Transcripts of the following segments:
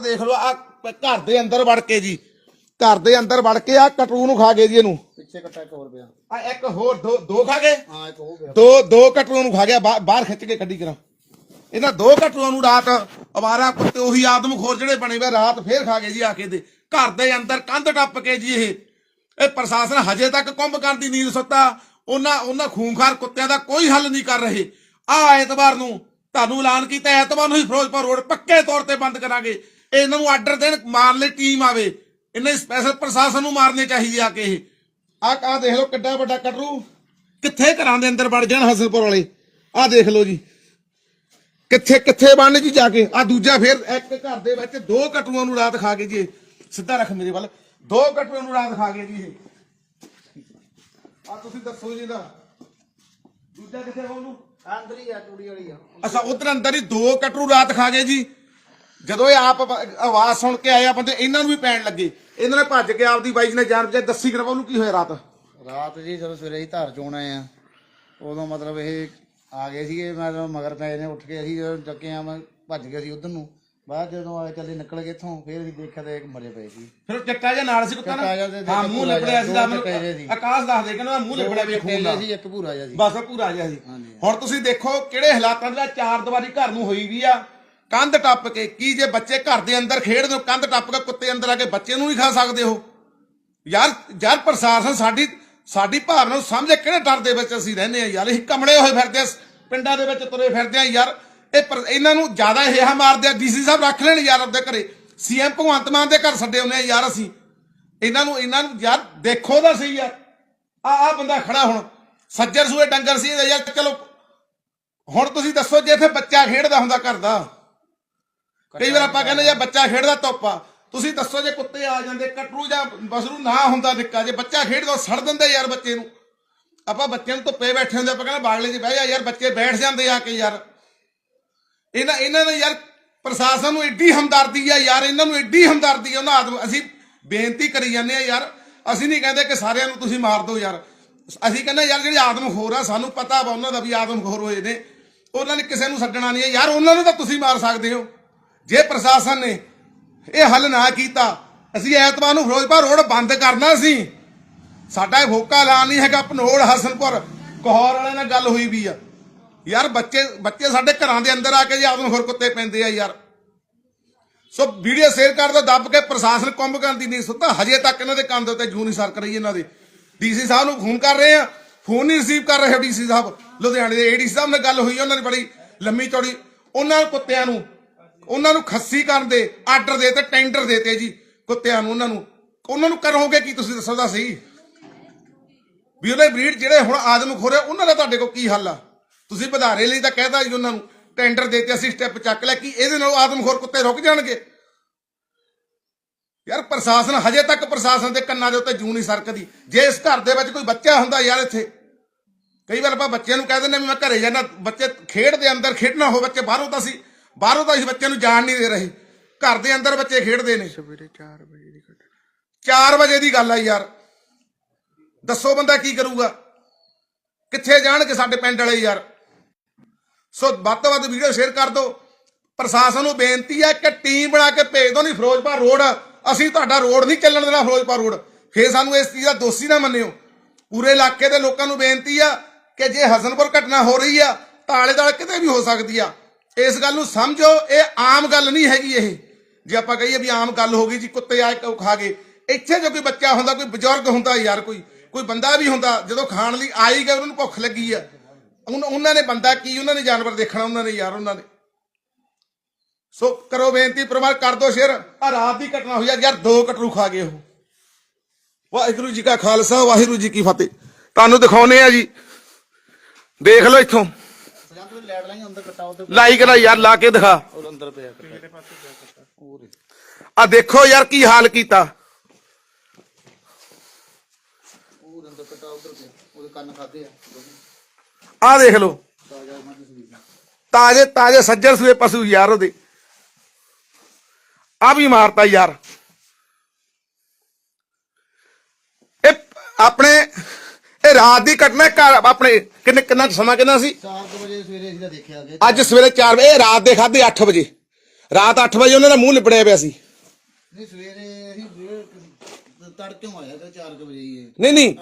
ਦੇਖ ਲਓ ਆ ਘਰ ਦੇ ਅੰਦਰ ਵੜ ਕੇ ਜੀ। ਘਰ ਦੇ ਅੰਦਰ ਵੜ ਕੇ ਆ ਕਟਰੂ ਨੂੰ ਖਾ ਗਏ ਜੀ ਇਹਨੂੰ। ਪਿੱਛੇ ਕੱਟਾ ਇੱਕ ਹੋਰ ਪਿਆ। ਆ ਇੱਕ ਹੋਰ ਦੋ ਦੋ ਖਾ ਗਏ? ਹਾਂ ਇੱਕ ਹੋ ਗਿਆ ਦੋ ਦੋ ਕਟਰੂਆਂ ਨੂੰ ਖਾ ਗਿਆ ਬਾਹਰ ਖਿੱਚ ਕੇ ਕੱਢੀ ਕਰਾਂ। ਇਹਨਾਂ ਦੋ ਕਟਰੂਆਂ ਨੂੰ ਰਾਤ ਅਵਾਰਾ ਕੁੱਤੇ ਉਹੀ ਆਦਮਖੋਰ ਜਿਹੜੇ ਬਣੇ ਹੋਏ ਰਾਤ ਫੇਰ ਖਾ ਗਏ ਜੀ ਆ ਕੇ ਦੇ ਘਰ ਦੇ ਅੰਦਰ ਕੰਧ ਟੱਪ ਕੇ ਜੀ ਇਹ। ਇਹ ਪ੍ਰਸ਼ਾਸਨ ਹਜੇ ਤੱਕ ਕੁੰਭ ਕਰਨ ਦੀ ਨੀਂਦ ਸੁੱਤਾ। ਉਹਨਾਂ ਉਹਨਾਂ ਖੂੰਖਾਰ ਕੁੱਤਿਆਂ ਦਾ ਕੋਈ ਹੱਲ ਨਹੀਂ ਕਰ ਰਹੇ। ਆ ਐਤਵਾਰ ਨੂੰ ਤੁਹਾਨੂੰ ਐਲਾਨ ਕੀਤਾ ਐਤਵਾਰ ਨੂੰ ਹੀ ਫਿਰੋਜ਼ਪੁਰ ਰੋਡ ਪੱਕੇ ਤੌਰ ਤੇ ਬੰਦ ਕਰਾਂਗੇ। ਇਹਨਾਂ ਨੂੰ ਆਰਡਰ ਦੇਣ ਮਾਰਨ ਲਈ ਟੀਮ ਆਵੇ। ਇਹਨਾਂ ਸਪੈਸ਼ਲ ਪ੍ਰਸ਼ਾਸਨ ਨੂੰ ਮਾਰਨੇ ਚਾਹੀਦੇ ਆ ਕੇ ਇਹ। ਆ ਆ ਦੇਖ ਲਓ ਕਿੱਡਾ ਵੱਡਾ ਕਟਰੂ। ਕਿੱਥੇ ਘਰਾਂ ਦੇ ਅੰਦਰ ਵੜ ਜਾਣ ਹਸਨਪੁਰ ਵਾਲੇ? ਆ ਦੇਖ ਲਓ ਜੀ। ਕਿੱਥੇ ਕਿੱਥੇ ਬਣਨ ਜੀ ਜਾ ਕੇ? ਆ ਦੂਜਾ ਫਿਰ ਇੱਕ ਘਰ ਦੇ ਵਿੱਚ ਦੋ ਕਟੂਆਂ ਨੂੰ ਰਾਤ ਖਾ ਗਏ ਜੀ। ਸਿੱਧਾ ਰੱਖ ਮੇਰੇ ਵੱਲ। ਦੋ ਕਟੂਆਂ ਨੂੰ ਰਾਤ ਖਾ ਗਏ ਜੀ ਇਹ। ਆ ਤੁਸੀਂ ਦੱਸੋ ਜੀ ਦਾ ਦੂਜਾ ਕਿੱਥੇ ਹੋ ਉਹਨੂੰ? ਅੰਦਰ ਹੀ ਆ ਟੂੜੀ ਵਾਲੀ ਆ। ਅੱਛਾ ਉਧਰ ਅੰਦਰ ਹੀ ਦੋ ਕਟਰੂ ਰਾਤ ਖਾ ਗਏ ਜੀ। ਜਦੋਂ ਇਹ ਆਪ ਆਵਾਜ਼ ਸੁਣ ਕੇ ਆਏ ਆ ਬੰਦੇ ਇਹਨਾਂ ਨੂੰ ਵੀ ਪੈਣ ਲੱਗੇ। ਇਹਨਾਂ ਨੇ ਭੱਜ ਕੇ ਆਪਦੀ ਬਾਈ ਜੀ ਨੇ ਜਾਨ ਬਚਾਈ ਦੱਸੀ ਕਰਵਾ ਉਹਨੂੰ ਕੀ ਹੋਇਆ ਰਾਤ? ਰਾਤ ਜੀ ਜਦੋਂ ਸਵੇਰੇ ਹੀ ਧਾਰ ਚੋਣ ਆਏ ਆ ਉਦੋਂ ਮਤਲਬ ਇਹ ਆ ਗਏ ਸੀਗੇ ਮੈਂ ਤਾਂ ਮਗਰ ਪਏ ਨੇ ਉੱਠ ਕੇ ਅਸੀਂ ਜਦੋਂ ਚੱਕੇ ਆ ਮੈਂ ਭੱਜ ਗਿਆ ਸੀ ਉਧਰ ਨੂੰ। ਬਾਅਦ ਜਦੋਂ ਆਏ ਚੱਲੇ ਨਿਕਲ ਗਏ ਇੱਥੋਂ ਫੇਰ ਅਸੀਂ ਦੇਖਿਆ ਤਾਂ ਇੱਕ ਮਰੇ ਪਏ ਸੀ। ਫਿਰ ਚੱਕਾ ਜਿਹਾ ਨਾਲ ਸੀ ਕੁੱਤਾ ਨਾ? ਚੱਕਾ ਜਿਹਾ ਤੇ ਹਾਂ ਮੂੰਹ ਲਿਬੜਿਆ ਸੀ ਦਾ ਦੋ ਚੱਕੇ ਜਿਹੇ ਸੀ। ਆਕਾਸ਼ ਦੱਸ ਦੇ ਕਹਿੰਦਾ ਮੂੰਹ ਲਿਬੜਿਆ ਵੀ ਖੂਨ ਨਾਲ ਸੀ ਇੱਕ ਭੂਰਾ ਜਿਹਾ ਸੀ। ਬਸ ਉਹ ਪੂਰਾ ਜਿਹਾ ਸੀ। ਹਾਂਜੀ। ਹੁਣ ਤੁਸੀਂ ਦੇਖੋ ਕਿਹੜੇ ਹਾਲਾਤਾਂ ਦਾ ਚਾਰ ਦੀਵਾਰੀ ਘਰ ਨੂੰ ਹੋਈ ਵੀ ਆ। ਕੰਧ ਟੱਪ ਕੇ ਕੀ ਜੇ ਬੱਚੇ ਘਰ ਦੇ ਅੰਦਰ ਖੇਡਦੇ ਹੋ, ਕੰਧ ਟੱਪ ਕੇ ਕੁੱਤੇ ਅੰਦਰ ਆ ਕੇ ਬੱਚੇ ਨੂੰ ਨਹੀਂ ਖਾ ਸਕਦੇ ਹੋ? ਯਾਰ ਯਾਰ ਪ੍ਰਸ਼ਾਸਨ ਸਾਡੀ ਸਾਡੀ ਭਾਵਨਾ ਨੂੰ ਸਮਝੇ ਕਿਹੜੇ ਡਰ ਦੇ ਵਿੱਚ ਅਸੀਂ ਰਹਿੰਦੇ ਆ ਯਾਰ? ਅਸੀਂ ਕਮਲੇ ਹੋਏ ਫਿਰਦੇ ਆ, ਪਿੰਡਾਂ ਦੇ ਵਿੱਚ ਤੁਰੇ ਫਿਰਦੇ ਆ ਯਾਰ। ਇਹ ਪਰ- ਇਹਨਾਂ ਨੂੰ ਜ਼ਿਆਦਾ ਹੇਹਾ ਮਾਰਦੇ ਆ, ਡੀਸੀ ਸਾਹਿਬ ਰੱਖ ਲੈਣ ਯਾਰ ਆਪਦੇ ਘਰੇ। ਸੀਐਮ ਭਗਵੰਤ ਮਾਨ ਦੇ ਘਰ ਛੱਡੇ ਹੁੰਦੇ ਆ ਯਾਰ ਅਸੀਂ। ਇਹਨਾਂ ਨੂੰ ਇਹਨਾਂ ਨੂੰ ਯਾਰ ਦੇਖੋ ਤਾਂ ਸਹੀ ਯਾਰ। ਆ ਆ ਬੰਦਾ ਖੜਾ ਹੁਣ। ਸੱਜਰ ਸੂਏ ਡੰਗਰ ਸੀ ਯਾਰ ਚਲੋ, ਹੁਣ ਤੁਸੀਂ ਦੱਸੋ ਜੇ ਇੱਥੇ ਬੱਚਾ ਖੇਡਦਾ ਹੁੰਦਾ ਘਰ ਦਾ। ਕਈ ਵਾਰ ਆਪਾਂ ਕਹਿੰਦੇ ਜੇ ਬੱਚਾ ਖੇਡਦਾ ਧੁੱਪਾ ਤੁਸੀਂ ਦੱਸੋ ਜੇ ਕੁੱਤੇ ਆ ਜਾਂਦੇ, ਕਟਰੂ ਜਾਂ ਬਸਰੂ ਨਾ ਹੁੰਦਾ ਨਿੱਕਾ, ਜੇ ਬੱਚਾ ਖੇਡਦਾ ਉਹ ਸੜ ਦਿੰਦੇ ਯਾਰ ਬੱਚੇ ਨੂੰ। ਆਪਾਂ ਬੱਚਿਆਂ ਨੂੰ ਧੁੱਪੇ ਬੈਠੇ ਹੁੰਦੇ, ਆਪਾਂ ਕਹਿੰਦੇ ਬਾਗਲੇ 'ਚ ਬਹਿ ਜਾ ਯਾਰ, ਬੱਚੇ ਬੈਠ ਜਾਂਦੇ ਆ ਕੇ ਯਾਰ। ਇਹਨਾਂ ਇਹਨਾਂ ਨੇ ਯਾਰ ਪ੍ਰਸ਼ਾਸਨ ਨੂੰ ਐਡੀ ਹਮਦਰਦੀ ਆ ਯਾਰ, ਇਹਨਾਂ ਨੂੰ ਐਡੀ ਹਮਦਰਦੀ ਆ, ਉਹਨਾਂ ਆਦਮ, ਅਸੀਂ ਬੇਨਤੀ ਕਰੀ ਜਾਂਦੇ ਆ ਯਾਰ, ਅਸੀਂ ਨਹੀਂ ਕਹਿੰਦੇ ਕਿ ਸਾਰਿਆਂ ਨੂੰ ਤੁਸੀਂ ਮਾਰ ਦਿਓ ਯਾਰ। ਅਸੀਂ ਕਹਿੰਦੇ ਯਾਰ ਜਿਹੜੇ ਆਦਮਖੋਰ ਆ, ਸਾਨੂੰ ਪਤਾ ਵਾ ਉਹਨਾਂ ਦਾ ਵੀ ਆਦਮਖੋਰ ਹੋਏ ਨੇ। ਉਹਨਾਂ ਨੇ ਕਿਸੇ ਨੂੰ ਛੱਡਣਾ ਨਹੀਂ ਹੈ ਯਾਰ ਉਹਨਾਂ ਨੂੰ ਤਾਂ ਤੁਸੀਂ ਮਾਰ ਸਕਦੇ ਹੋ। ਜੇ ਪ੍ਰਸ਼ਾਸਨ ਨੇ ਇਹ ਹੱਲ ਨਾ ਕੀਤਾ, ਅਸੀਂ ਐਤਵਾਰ ਨੂੰ ਫਿਰੋਜ਼ਪੁਰ ਰੋਡ ਬੰਦ ਕਰਨਾ ਸੀ। ਸਾਡਾ ਇਹ ਫੋਕਾ ਐਲਾਨ ਨਹੀਂ ਹੈਗਾ ਪਨੋੜ ਹਸਨਪੁਰ ਕੋਹਰ ਵਾਲਿਆਂ ਨਾਲ ਗੱਲ ਹੋਈ ਵੀ ਆ। ਯਾਰ ਬੱਚੇ ਬੱਚੇ ਸਾਡੇ ਘਰਾਂ ਦੇ ਅੰਦਰ ਆ ਕੇ ਜੀ ਹੋਰ ਕੁੱਤੇ ਪੈਂਦੇ ਆ ਯਾਰ। ਸੋ ਵੀਡੀਓ ਸ਼ੇਅਰ ਕਰ ਦਿਓ, ਦੱਬ ਕੇ ਪ੍ਰਸ਼ਾਸਨ ਕੁੰਭ ਕਰਨ ਦੀ ਨਹੀਂ। ਸੁੱਤਾ, ਹਜੇ ਤੱਕ ਇਹਨਾਂ ਦੇ ਕੰਨ ਦੇ ਉੱਤੇ ਜੂ ਨਹੀਂ ਸਰਕ ਰਹੀ ਇਹਨਾਂ ਦੇ। ਡੀਸੀ ਸਾਹਿਬ ਨੂੰ ਫੋਨ ਕਰ ਰਹੇ ਆ। ਫੋਨ ਨਹੀਂ ਰਿਸੀਵ ਕਰ ਰਹੇ ਡੀਸੀ ਸਾਹਿਬ। ਲੁਧਿਆਣੇ ਦੇ ਏਡੀਸੀ ਸਾਹਿਬ ਨਾਲ ਗੱਲ ਹੋਈ ਉਹਨਾਂ ਦੀ ਬੜੀ ਲੰਮੀ ਚੌੜੀ। ਉਹਨਾਂ ਕੁੱਤਿਆਂ ਨੂੰ ਉਹਨਾਂ ਨੂੰ ਖੱਸੀ ਕਰਨ ਦੇ, ਆਰਡਰ ਦੇ ਤੇ ਟੈਂਡਰ ਦੇਤੇ ਜੀ। ਕੁੱਤਿਆਂ ਨੂੰ, ਉਹਨਾਂ ਨੂੰ। ਉਹਨਾਂ ਨੂੰ ਕਰੋਗੇ ਕੀ ਤੁਸੀਂ ਦੱਸੋ ਤਾਂ ਸਹੀ। ਵੀ ਉਹਦੇ ਬਰੀਡ ਜਿਹੜੇ ਹੁਣ ਆਦਮ ਖੋਰੇ, ਉਹਨਾਂ ਦਾ ਤੁਹਾਡੇ ਕੋਲ ਕੀ ਹੱਲ ਆ? ਤੁਸੀਂ ਵਧਾਰੇ ਲਈ ਤਾਂ ਕਹਿਦਾ ਜੀ ਉਹਨਾਂ ਨੂੰ, ਟੈਂਡਰ ਦੇਤੇ ਅਸੀਂ ਸਟੈਪ ਚੱਕ ਲੈ ਕਿ ਇਹਦੇ ਨਾਲ ਆਦਮਖੋਰ ਕੁੱਤੇ ਰੁਕ ਜਾਣਗੇ? ਯਾਰ ਪ੍ਰਸ਼ਾਸਨ ਹਜੇ ਤੱਕ ਪ੍ਰਸ਼ਾਸਨ ਦੇ ਕੰਨਾਂ ਦੇ ਉੱਤੇ ਜੂ ਨਹੀਂ ਸਰਕਦੀ। ਜੇ ਇਸ ਘਰ ਦੇ ਵਿੱਚ ਕੋਈ ਬੱਚਾ ਹੁੰਦਾ ਯਾਰ ਇੱਥੇ, ਕਈ ਵਾਰ ਆਪਾਂ ਬੱਚਿਆਂ ਨੂੰ ਕਹਿ ਦਿੰਦੇ ਵੀ ਮੈਂ ਘਰੇ ਜਾਣਾ ਬੱਚੇ ਖੇਡ ਦੇ ਅੰਦਰ, ਖੇਡਣਾ ਹੋ ਬੱਚੇ ਬਾਹਰੋਂ ਤਾਂ ਸੀ ਬਾਹਰੋਂ ਤਾਂ ਅਸੀਂ ਬੱਚਿਆਂ ਨੂੰ ਜਾਣ ਨਹੀਂ ਦੇ ਰਹੇ। ਘਰ ਦੇ ਅੰਦਰ ਬੱਚੇ ਖੇਡਦੇ ਨੇ। ਸਵੇਰੇ 4 ਵਜੇ ਦੀ ਘਟਨਾ। 4 ਵਜੇ ਦੀ ਗੱਲ ਆ ਯਾਰ। ਦੱਸੋ ਬੰਦਾ ਕੀ ਕਰੂਗਾ? ਕਿੱਥੇ ਜਾਣਗੇ ਸਾਡੇ ਪਿੰਡ ਵਾਲੇ ਯਾਰ? ਸੋ ਵੱਧ ਤੋਂ ਵੱਧ ਵੀਡੀਓ ਸ਼ੇਅਰ ਕਰ ਦਿਓ। ਪ੍ਰਸ਼ਾਸਨ ਨੂੰ ਬੇਨਤੀ ਹੈ ਕਿ ਟੀਮ ਬਣਾ ਕੇ ਭੇਜ ਦਿਓ ਨਹੀਂ ਫਿਰੋਜ਼ਪੁਰ ਰੋਡ। ਅਸੀਂ ਤੁਹਾਡਾ ਰੋਡ ਨਹੀਂ ਚੱਲਣ ਦੇਣਾ ਫਿਰੋਜ਼ਪੁਰ ਰੋਡ। ਫੇਰ ਸਾਨੂੰ ਇਸ ਚੀਜ਼ ਦਾ ਦੋਸ਼ੀ ਨਾ ਮੰਨਿਓ। ਪੂਰੇ ਇਲਾਕੇ ਦੇ ਲੋਕਾਂ ਨੂੰ ਬੇਨਤੀ ਆ ਕਿ ਜੇ ਹਸਨਪੁਰ ਘਟਨਾ ਹੋ ਰਹੀ ਆ ਤਾਲੇ ਤਾਲੇ ਕਿਤੇ ਵੀ ਹੋ ਸਕਦੀ ਆ। ਇਸ ਗੱਲ ਨੂੰ ਸਮਝੋ, ਇਹ ਆਮ ਗੱਲ ਨਹੀਂ ਹੈਗੀ ਇਹ। ਜੇ ਆਪਾਂ ਕਹੀਏ ਵੀ ਆਮ ਗੱਲ ਹੋ ਗਈ ਜੀ, ਕੁੱਤੇ ਆਏ ਖਾ ਗਏ। ਇੱਥੇ ਜੋ ਕੋਈ ਬੱਚਾ ਹੁੰਦਾ, ਕੋਈ ਬਜ਼ੁਰਗ ਹੁੰਦਾ ਯਾਰ ਕੋਈ ਕੋਈ ਬੰਦਾ ਵੀ ਹੁੰਦਾ, ਜਦੋਂ ਖਾਣ ਲਈ ਆਈ ਗਿਆ ਉਹਨਾਂ ਨੂੰ ਭੁੱਖ ਲੱਗੀ ਆ। ਉਨ- ਉਹਨਾਂ ਨੇ ਬੰਦਾ ਕੀ, ਉਹਨਾਂ ਨੇ ਜਾਨਵਰ ਦੇਖਣਾ, ਉਹਨਾਂ ਨੇ ਯਾਰ ਉਹਨਾਂ ਨੇ। ਸੋ ਕਰੋ ਬੇਨਤੀ, ਪਰਿਵਾਰ ਕਰ ਦੋ ਸ਼ੇਰ। ਆ ਰਾਤ ਦੀ ਘਟਨਾ ਹੋਈ ਆ, ਯਾਰ ਦੋ ਕਟਰੂ ਖਾ ਗਏ ਉਹ। ਵਾਹਿਗੁਰੂ ਜੀ ਕਾ ਖਾਲਸਾ, ਵਾਹਿਗੁਰੂ ਜੀ ਕੀ ਫਤਿਹ। ਤੁਹਾਨੂੰ ਦਿਖਾਉਨੇ ਆ ਜੀ। ਦੇਖ ਲਓ ਇੱਥੋਂ। ਲੈਟ ਲਾਈ ਅੰਦਰ ਯਾਰ ਲਾ ਕੇ ਦਿਖਾ। ਉਹ ਅੰਦਰ ਪਿਆ। ਆ ਦੇਖੋ ਯਾਰ ਕੀ ਹਾਲ ਕੀਤਾ। ਉਹ ਅੰਦਰ ਕੱਟਾ ਉਧਰ ਪਿਆ। ਉਹਦੇ ਕੰਨ ਖਾਦੇ ਆ। ਆ ਦੇਖ ਲਓ। ਤਾਜ਼ਾ ਮੱਝ ਤਾਜੇ ਤਾਜੇ ਸੱਜਰ ਸੂਏ ਪਸ਼ੂ ਯਾਰ ਉਹਦੇ। ਆ ਵੀ ਮਾਰਤਾ ਯਾਰ। ਇਹ ਆਪਣੇ ਇਹ ਰਾਤ ਦੀ ਘਟਨਾ ਹੈ, ਘਰ ਆਪਣੇ ਕਿੰਨੇ ਕਿੰਨਾ ਸਮਾਂ ਕਿੰਨਾ ਸੀ? 4 ਵਜੇ ਸਵੇਰੇ ਅਸੀਂ ਤਾਂ ਦੇਖਿਆ ਅੱਜ ਸਵੇਰੇ 4 ਵਜੇ ਇਹ ਰਾਤ ਦੇ ਖਾਦੇ 8 ਵਜੇ। ਰਾਤ 8 ਵਜੇ ਉਹਨਾਂ ਦਾ ਮੂੰਹ ਲਿਬੜਿਆ ਪਿਆ ਸੀ। ਨਹੀਂ ਸਵੇਰੇ ਅਸੀਂ ਡੇਢ ਤੜਕਿਓਂ ਆਇਆ ਤੇ 4 ਵਜੇ ਹੀ ਇਹ। ਨਹੀਂ ਨਹੀਂ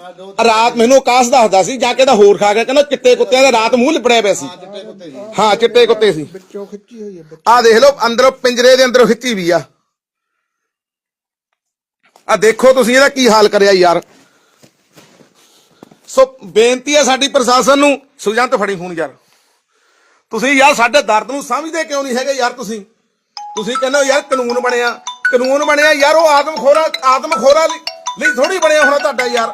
ਰਾਤ ਮੈਨੂੰ ਆਕਾਸ਼ ਦੱਸਦਾ ਸੀ ਜਾ ਕੇ ਤਾਂ ਹੋਰ ਖਾ ਗਿਆ ਕਹਿੰਦਾ ਚਿੱਟੇ ਕੁੱਤਿਆਂ ਦਾ ਰਾਤ ਮੂੰਹ ਲਿਬੜਿਆ ਪਿਆ ਸੀ। ਹਾਂ ਚਿੱਟੇ ਕੁੱਤੇ ਸੀ ਹਾਂ ਚਿੱਟੇ ਕੁੱਤੇ ਸੀ। ਵਿੱਚੋਂ ਖਿੱਚੀ ਹੋਈ ਹੈ ਆ ਦੇਖ ਲਓ ਅੰਦਰੋਂ ਪਿੰਜਰੇ ਦੇ ਅੰਦਰੋਂ ਖਿੱਚੀ ਵੀ ਆ। ਆ ਦੇਖੋ ਤੁਸੀਂ ਇਹਦਾ ਕੀ ਹਾਲ ਕਰਿਆ ਯਾਰ। ਸੋ ਬੇਨਤੀ ਹੈ ਸਾਡੀ ਪ੍ਰਸ਼ਾਸਨ ਨੂੰ, ਸੁਜੰਤ ਫੜੀ ਫੋਨ ਯਾਰ। ਤੁਸੀਂ ਯਾਰ ਸਾਡੇ ਦਰਦ ਨੂੰ ਸਮਝਦੇ ਕਿਉਂ ਨਹੀਂ ਹੈਗੇ ਯਾਰ ਤੁਸੀਂ? ਤੁਸੀਂ ਕਹਿੰਦੇ ਹੋ ਯਾਰ ਕਾਨੂੰਨ ਬਣਿਆ ਕਾਨੂੰਨ ਬਣਿਆ ਯਾਰ, ਉਹ ਆਦਮਖੋਰਾ ਆਦਮਖੋਰਾ ਲਈ ਲਈ ਥੋੜੀ ਬਣਿਆ ਹੋਣਾ ਤੁਹਾਡਾ ਯਾਰ।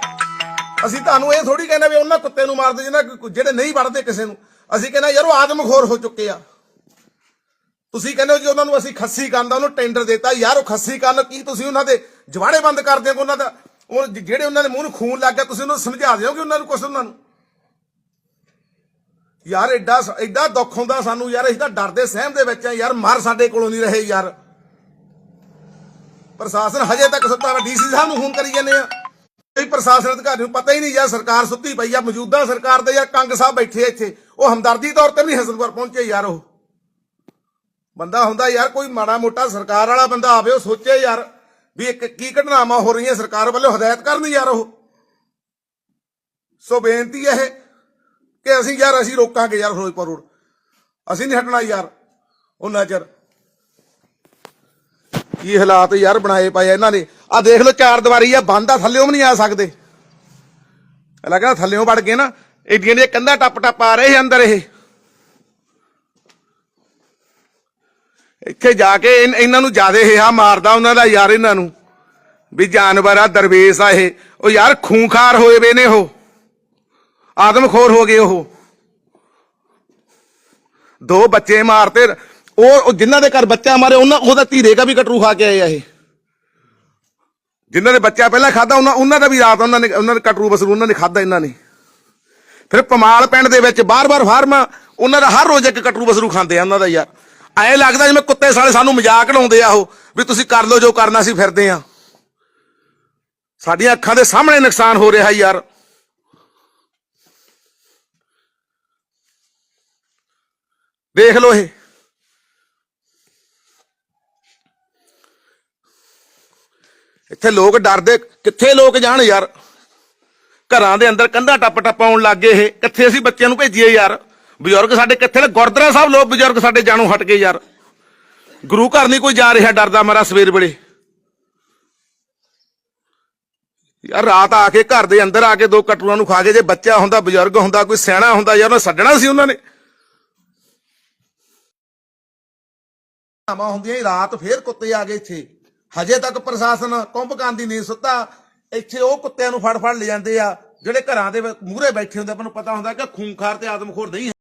ਅਸੀਂ ਤੁਹਾਨੂੰ ਇਹ ਥੋੜੀ ਕਹਿੰਦੇ ਵੀ ਉਹਨਾਂ ਕੁੱਤੇ ਨੂੰ ਮਾਰਦੇ ਜਿਹਨਾਂ ਜਿਹੜੇ ਨਹੀਂ ਵੜਦੇ ਕਿਸੇ ਨੂੰ। ਅਸੀਂ ਕਹਿੰਦੇ ਯਾਰ, ਉਹ ਆਦਮਖੋਰ ਹੋ ਚੁੱਕੇ ਆ। ਤੁਸੀਂ ਕਹਿੰਦੇ ਹੋ ਜੀ ਉਹਨਾਂ ਨੂੰ ਅਸੀਂ ਖੱਸੀ ਕਰਨ ਦਾ ਉਹਨੂੰ ਟੈਂਡਰ ਦਿੱਤਾ। ਯਾਰ, ਉਹ ਖੱਸੀ ਕਰਨ ਕੀ ਤੁਸੀਂ ਉਹਨਾਂ ਦੇ ਜਵਾੜੇ ਬੰਦ ਕਰ ਦਿਓਗੇ ਉਹਨਾਂ ਦਾ? ਉਹ ਜਿਹੜੇ ਉਹਨਾਂ ਦੇ ਮੂੰਹ ਨੂੰ ਖੂਨ ਲੱਗ ਗਿਆ, ਤੁਸੀਂ ਉਹਨਾਂ ਨੂੰ ਸਮਝਾ ਦਿਓਗੇ ਉਹਨਾਂ ਨੂੰ ਕੁਛ ਉਹਨਾਂ ਨੂੰ। ਯਾਰ ਐਡਾ ਐਡਾ ਦੁੱਖ ਹੁੰਦਾ ਸਾਨੂੰ, ਯਾਰ ਅਸੀਂ ਤਾਂ ਡਰਦੇ ਸਹਿਮ ਦੇ ਵਿੱਚ ਆ, ਯਾਰ ਮਰ ਸਾਡੇ ਕੋਲੋਂ ਨਹੀਂ ਰਹੇ, ਯਾਰ। ਪ੍ਰਸ਼ਾਸਨ ਹਜੇ ਤੱਕ ਸੁੱਤਾ ਵਾ ਡੀਸੀ ਸਾਹਿਬ ਨੂੰ ਫੋਨ ਕਰੀ ਜਾਂਦੇ ਆ। ਕੋਈ ਪ੍ਰਸ਼ਾਸਨ ਅਧਿਕਾਰੀ ਨੂੰ ਪਤਾ ਹੀ ਨਹੀਂ ਯਾਰ ਸਰਕਾਰ ਸੁੱਤੀ ਪਈ ਆ, ਮੌਜੂਦਾ ਸਰਕਾਰ ਦੇ ਯਾਰ ਕੰਗ ਸਾਹਿਬ ਬੈਠੇ ਇੱਥੇ। ਉਹ ਹਮਦਰਦੀ ਤੌਰ ਤੇ ਵੀ ਨਹੀਂ ਹਸਨਪੁਰ ਪਹੁੰਚੇ ਯਾਰ ਉਹ। ਬੰਦਾ ਹੁੰਦਾ ਯਾਰ, ਕੋਈ ਮਾੜਾ ਮੋਟਾ ਸਰਕਾਰ ਵਾਲਾ ਬੰਦਾ ਆਵੇ, ਉਹ ਸੋਚੇ ਯਾਰ। ਵੀ ਇੱਕ ਕੀ ਘਟਨਾਵਾਂ ਹੋ ਰਹੀਆਂ ਸਰਕਾਰ ਵੱਲੋਂ ਹਦਾਇਤ ਕਰਨ ਯਾਰ ਉਹ? ਸੋ ਬੇਨਤੀ ਹੈ ਇਹ ਕਿ ਅਸੀਂ ਯਾਰ ਅਸੀਂ ਰੋਕਾਂਗੇ ਯਾਰ ਫਿਰੋਜ਼ਪੁਰ ਰੋਡ। ਅਸੀਂ ਨਹੀਂ ਹਟਣਾ ਯਾਰ, ਉਹਨਾਂ ਚਿਰ। ਕੀ ਹਾਲਾਤ ਯਾਰ ਬਣਾਏ ਪਏ ਇਹਨਾਂ ਨੇ? ਆ ਦੇਖ ਲਓ ਚਾਰ ਦੀਵਾਰੀ ਆ, ਬੰਦ ਆ ਥੱਲਿਓਂ ਵੀ ਨਹੀਂ ਆ ਸਕਦੇ। ਲੱਗਾ ਥੱਲਿਓਂ ਵੜ ਗਏ ਨਾ, ਏਡੀਆਂ ਦੀਆਂ ਕੰਧਾਂ ਟੱਪ ਟੱਪ ਆ ਰਹੇ ਸੀ ਅੰਦਰ ਇਹ। ਇੱਥੇ ਜਾ ਕੇ ਇਨ- ਇਹਨਾਂ ਨੂੰ ਜਿਆਦੇ ਹਿਆ ਮਾਰਦਾ ਉਹਨਾਂ ਦਾ ਯਾਰ ਇਹਨਾਂ ਨੂੰ। ਵੀ ਜਾਨਵਰ ਆ, ਦਰਵੇਸ਼ ਆ ਇਹ। ਉਹ ਯਾਰ ਖੂੰਖਾਰ ਹੋਏ ਵੇ ਨੇ ਉਹ। ਆਦਮਖੋਰ ਹੋ ਗਏ ਉਹ। ਦੋ ਬੱਚੇ ਮਾਰਤੇ। ਉਹ ਉਹ ਜਿਨ੍ਹਾਂ ਦੇ ਘਰ ਬੱਚਾ ਮਾਰੇ, ਉਹਨਾਂ, ਉਹਦਾ ਧੀਰੇ ਕਾ ਵੀ ਕਟਰੂ ਖਾ ਕੇ ਆਏ ਆ ਇਹ। ਜਿਨ੍ਹਾਂ ਨੇ ਬੱਚਾ ਪਹਿਲਾਂ ਖਾਦਾ, ਉਹਨਾਂ ਉਹਨਾਂ ਦਾ ਵੀ ਰਾਤ ਉਹਨਾਂ ਨੇ ਉਹਨਾਂ ਨੇ ਕਟਰੂ ਬਸਰੂ, ਉਹਨਾਂ ਨੇ ਖਾਦਾ ਇਹਨਾਂ ਨੇ। ਫਿਰ ਪਮਾਲ ਪਿੰਡ ਦੇ ਵਿੱਚ ਬਾਰ-ਬਾਰ ਫਾਰਮ, ਉਹਨਾਂ ਦਾ ਹਰ ਰੋਜ਼ ਇੱਕ ਕਟਰੂ ਬਸਰੂ ਖਾਂਦੇ ਆ, ਉਹਨਾਂ ਦਾ ਯਾਰ। ਐਂ ਲੱਗਦਾ ਜਿਵੇਂ ਕੁੱਤੇ ਸਾਲੇ ਸਾਨੂੰ ਮਜ਼ਾਕ ਉਡਾਉਂਦੇ ਆ ਉਹ, ਵੀ ਤੁਸੀਂ ਕਰ ਲਓ ਜੋ ਕਰਨਾ ਸੀ ਫਿਰਦੇ ਆ। ਸਾਡੀਆਂ ਅੱਖਾਂ ਦੇ ਸਾਹਮਣੇ ਨੁਕਸਾਨ ਹੋ ਰਿਹਾ ਯਾਰ। ਦੇਖ ਲਓ ਇਹ। ਇੱਥੇ ਲੋਕ ਡਰਦੇ, ਕਿੱਥੇ ਲੋਕ ਜਾਣ ਯਾਰ? ਘਰਾਂ ਦੇ ਅੰਦਰ ਕੰਧਾ ਟੱਪ ਟੱਪ ਆਉਣ ਲੱਗ ਗਏ ਇਹ। ਕਿੱਥੇ ਅਸੀਂ ਬੱਚਿਆਂ ਨੂੰ ਭੇਜੀਏ ਯਾਰ? ਬਜ਼ੁਰਗ ਸਾਡੇ ਕਿੱਥੇ ਨੇ? ਗੁਰਦੁਆਰਾ ਸਾਹਿਬ ਲੋਕ ਬਜ਼ੁਰਗ ਸਾਡੇ ਜਾਣੋਂ ਹਟ ਗਏ ਯਾਰ। ਗੁਰੂ ਘਰ ਨਹੀਂ ਕੋਈ ਜਾ ਰਿਹਾ ਡਰਦਾ ਮਾਰਾ ਸਵੇਰ ਵੇਲੇ। ਯਾਰ ਰਾਤ ਆ ਕੇ ਘਰ ਦੇ ਅੰਦਰ ਆ ਕੇ ਦੋ ਕਟੂਆਂ ਨੂੰ ਖਾ ਕੇ ਜੇ ਬੱਚਾ ਹੁੰਦਾ, ਬਜ਼ੁਰਗ ਹੁੰਦਾ, ਕੋਈ ਸਿਆਣਾ ਹੁੰਦਾ, ਯਾਰ ਉਹਨੇ ਛੱਡਣਾ ਸੀ ਉਹਨਾਂ ਨੇ। ਆਮਾ ਹੁੰਦੀਆਂ ਰਾਤ ਫੇਰ ਕੁੱਤੇ ਆ ਗਏ ਇੱਥੇ। ਹਜੇ ਤੱਕ ਪ੍ਰਸ਼ਾਸਨ ਕੁੰਭਕਾਨ ਦੀ ਨਹੀਂ ਸੁੱਤਾ। ਇੱਥੇ ਉਹ ਕੁੱਤਿਆਂ ਨੂੰ ਫੜ ਫੜ ਲੈ ਜਾਂਦੇ ਆ, ਜਿਹੜੇ ਘਰਾਂ ਦੇ ਮੂਹਰੇ ਬੈਠੇ ਹੁੰਦੇ ਆਪਾਂ ਨੂੰ ਪਤਾ ਹੁੰਦਾ ਕਿ ਖੂੰਖਾਰ ਤੇ ਆਦਮਖੋਰ ਨਹੀਂ